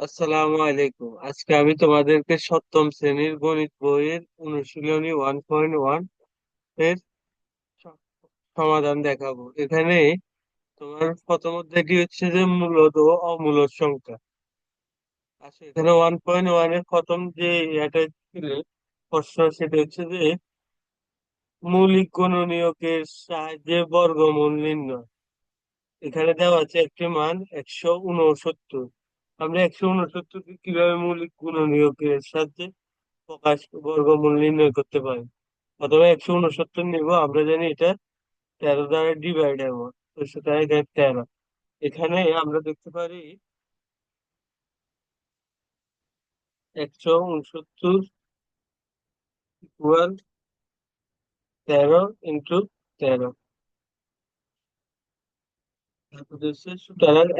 আসসালামু আলাইকুম। আজকে আমি তোমাদেরকে সপ্তম শ্রেণির গণিত বইয়ের অনুশীলনী ওয়ান পয়েন্ট ওয়ানের সমাধান দেখাবো। এখানে তোমার প্রথম অধ্যায়টি হচ্ছে যে মূলদ ও অমূলদ সংখ্যা। আচ্ছা এখানে ওয়ান পয়েন্ট ওয়ানের প্রথম যে এটা ছিল, প্রশ্ন সেটা হচ্ছে যে মৌলিক গুণনীয়কের সাহায্যে বর্গমূল নির্ণয়। এখানে দেওয়া আছে একটি মান একশো উনসত্তর। আমরা একশো উনসত্তর কে কীভাবে মৌলিক গুণনীয়কের সাহায্যে প্রকাশ বর্গমূল নির্ণয় করতে পারি? অথবা একশো উনসত্তর নিব, আমরা জানি এটা তেরো দ্বারা ডিভাইড এমন তেরো। এখানে আমরা দেখতে পারি একশো উনসত্তর ইকুয়াল তেরো ইন্টু তেরো।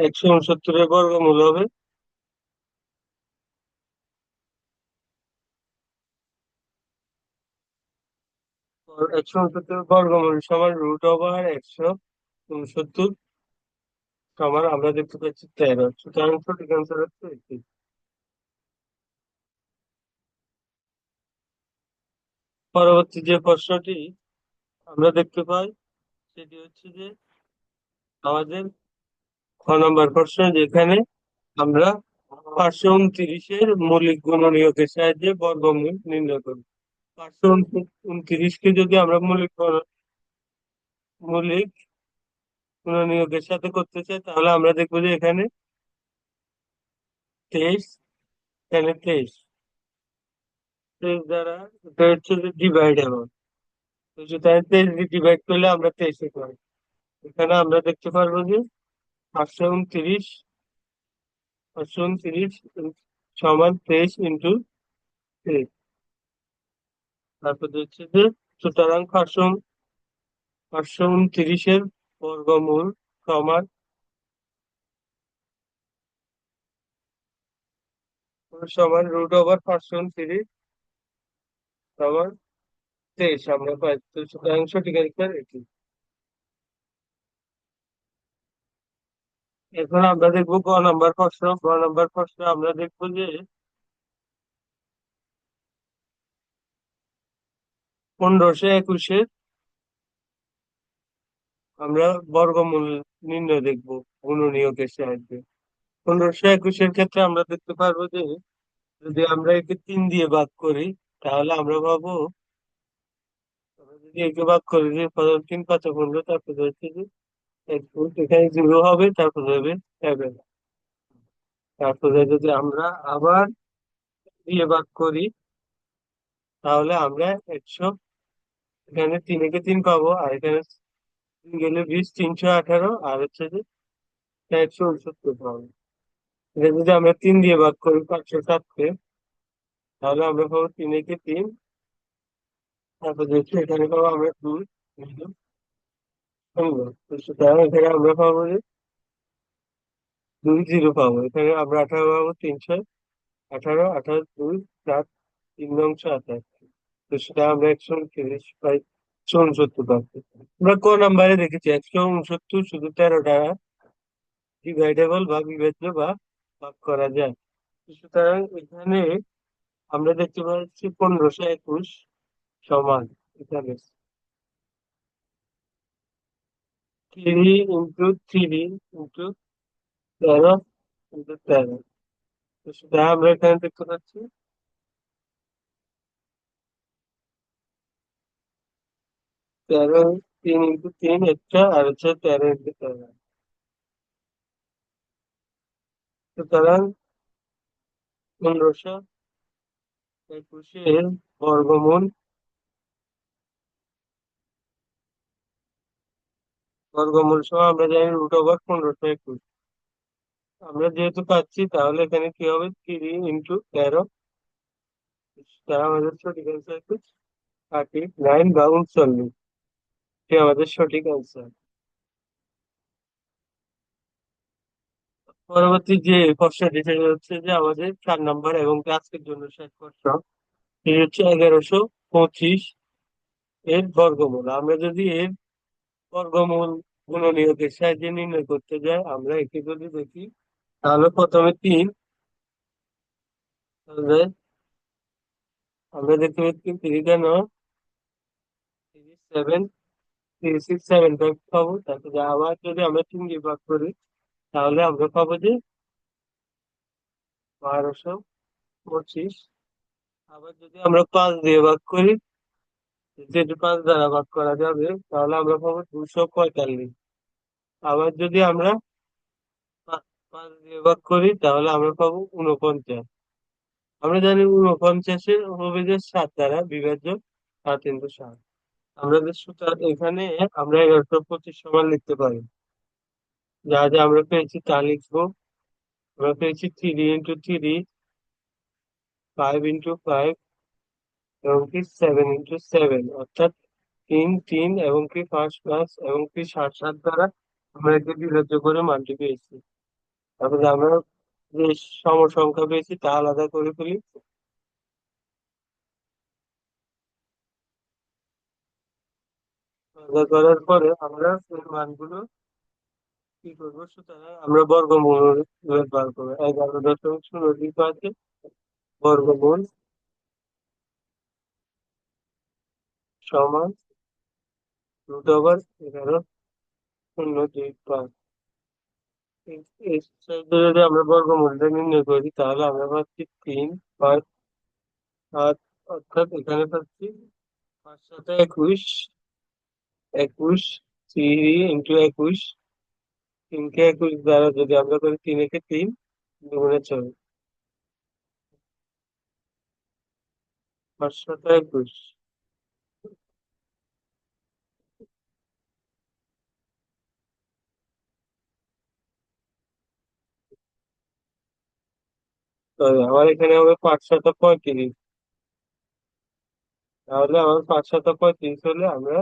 একশো উনসত্তরের বর্গমূল হবে একশো উনসত্তরের বর্গমূল সমান রুট ওভার একশো উনসত্তর সমান আমরা দেখতে পাচ্ছি তেরো। সুতরাং সঠিক অ্যান্সার হচ্ছে এটি পরবর্তী যে প্রশ্নটি আমরা দেখতে পাই, সেটি হচ্ছে যে আমাদের খ নম্বর প্রশ্ন, যেখানে আমরা পাঁচশো উনত্রিশের মৌলিক গুণনীয়কের সাহায্যে বর্গমূল নির্ণয় করি। পাঁচশো উনত্রিশকে যদি আমরা মৌলিক মৌলিক গুণনীয়কের সাথে করতে চাই, তাহলে আমরা দেখব যে এখানে তেইশ এখানে তেইশ। তেইশ দ্বারা এটা হচ্ছে যে ডিভাইড এমন তো সুতরাং তেইশ ডিভাইড করলে আমরা তেইশে পাই। এখানে আমরা দেখতে পারব যে পাঁচশো উনত্রিশ পাঁচশো উনত্রিশ সমান তেইশ ইন্টু তেইশ। তারপর হচ্ছে যে সুতরাং পাঁচশো পাঁচশো উনত্রিশের বর্গমূল সমান সমান রুট ওভার পাঁচশো উনত্রিশ সমান তেইশ। আমরা পাই তো সুতরাং সঠিক অ্যান্সার এটি। এখন আমরা দেখব গ নাম্বার প্রশ্ন গ নাম্বার প্রশ্ন আমরা দেখব যে পনেরোশো একুশের আমরা বর্গমূল নির্ণয় দেখব গুণনীয়কের সাহায্যে। পনেরোশো একুশের ক্ষেত্রে আমরা দেখতে পারব যে, যদি আমরা একে তিন দিয়ে ভাগ করি, তাহলে আমরা পাবো যদি একে ভাগ করি যে তিন পাঁচ পনেরো, তারপর হচ্ছে যে এখানে জিরো হবে, তারপর হবে সেভেন তারপরে যদি আমরা আবার দিয়ে ভাগ করি, তাহলে আমরা একশো এখানে তিন একে তিন পাবো, আর এখানে গেলে বিশ, তিনশো আঠারো, আর হচ্ছে যে একশো উনসত্তর পাবো। এটা যদি আমরা তিন দিয়ে ভাগ করি পাঁচশো সাতকে, তাহলে আমরা পাবো তিন একে তিন। তারপর দেখছি এখানে পাবো আমরা দুই এখানে আমরা পাবো যে দুই জিরো পাবো। এখানে আমরা আঠারো পাবো তিনশো আঠারো আঠারো দুই, চার, তিন অংশ আঠাশ তো সেটা আমরা একশো উনত্রিশ পাই একশো উনসত্তর পাবো আমরা ক নাম্বারে দেখেছি? একশো উনসত্তর শুধু তেরো দ্বারা ডিভাইডেবল বা বিভাজ্য বা ভাগ করা যায়। সুতরাং এখানে আমরা দেখতে পাচ্ছি পনেরোশো একুশ সমান এখানে। থ্রি ইন্টু থ্রি ইন্টু তেরো ইন্টু তেরো। সেটা আমরা এখানে দেখতে পাচ্ছি তেরো, তিন ইন্টু তিন একটা আর হচ্ছে তেরো ইন্টু তেরো। সুতরাং পনেরোশো একুশের বর্গমূল বর্গমূল সহ আমরা জানি রুট ওভার পনেরোশো একুশ। আমরা যেহেতু পাচ্ছি, তাহলে এখানে কি হবে? থ্রি ইন্টু তেরো। তারা সঠিক অ্যান্সার থার্টি নাইন বা উনচল্লিশ আমাদের সঠিক অ্যান্সার পরবর্তী যে প্রশ্নটি সেটা হচ্ছে যে আমাদের চার নম্বর এবং আজকের জন্য শেষ প্রশ্ন সেটি হচ্ছে এগারোশো পঁচিশ এর বর্গমূল। আমরা যদি এর বর্গমূল গুণনীয়কের সাহায্যে নির্ণয় করতে যাই, আমরা একে যদি দেখি, তাহলে প্রথমে তিন আমরা দেখতে পাচ্ছি three seven six seven five পাবো। তারপরে আবার যদি আমরা তিন দিয়ে ভাগ করি, তাহলে আমরা পাবো যে বারোশো পঁচিশ। আবার যদি আমরা পাঁচ দিয়ে ভাগ করি যেটি পাঁচ দ্বারা ভাগ করা যাবে, তাহলে আমরা পাবো দুশো পঁয়তাল্লিশ। আবার যদি আমরা পাঁচ দিয়ে ভাগ করি, তাহলে আমরা পাবো উনপঞ্চাশ আমরা জানি উনপঞ্চাশে হবে যে সাত দ্বারা বিভাজ্য সাত ইন্টু সাত। আমরা সুতরাং এখানে আমরা এগারোশো পঁচিশ সমান লিখতে পারি। যা যা আমরা পেয়েছি তা লিখব। আমরা পেয়েছি three into three five into five এবং কি সেভেন ইন্টু সেভেন অর্থাৎ তিন তিন এবং কি পাঁচ পাঁচ এবং কি সাত সাত দ্বারা আমরা একে বিভাজ্য করে মানটি পেয়েছি। তারপরে আমরা যে সমসংখ্যা পেয়েছি তা আলাদা করে ফেলি। আলাদা করার পরে আমরা এই মানগুলো কি করব সুতরাং আমরা বর্গমূল বার করব। এগারো দশমিক শূন্য দুই পাঁচে বর্গমূল সমান রুট ওভার এগারো শূন্য দুই পাঁচ। যদি আমরা বর্গমূলটা নির্ণয় করি, তাহলে আমরা পাচ্ছি তিন, পাঁচ, সাত, অর্থাৎ এখানে পাচ্ছি পাঁচ সাথে একুশ। একুশ থ্রি ইন্টু একুশ, তিনকে একুশ দ্বারা যদি আমরা করি তিন একে তিন দুগুণে ছয় পাঁচ সাথে একুশ। আমার এখানে হবে পাঁচ শত পঁয়ত্রিশ। তাহলে আমার পাঁচ শত পঁয়ত্রিশ হলে আমরা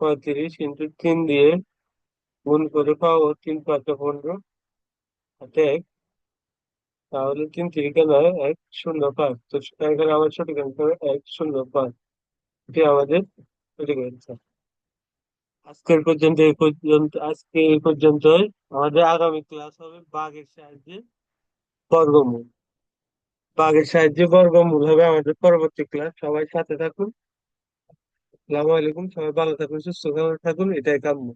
পঁয়ত্রিশ ইন্টু তিন দিয়ে গুণ করে পাবো তিন পাঁচ পনেরো। এক। তাহলে তিন তিরিকে নয়, এক শূন্য পাঁচ। তো এখানে আমার সঠিক অ্যান্সার এক শূন্য পাঁচ। এটি আমাদের অ্যান্সার আজকের পর্যন্ত এই পর্যন্ত, আজকে এই পর্যন্তই। আমাদের আগামী ক্লাস হবে বাঘের সাহায্যে বর্গমূল। বাঘের সাহায্যে বর্গমূল হবে আমাদের পরবর্তী ক্লাস। সবাই সাথে থাকুন। আসসালামু সবাই ভালো থাকুন সুস্থ থাকুন এটাই কাম্য।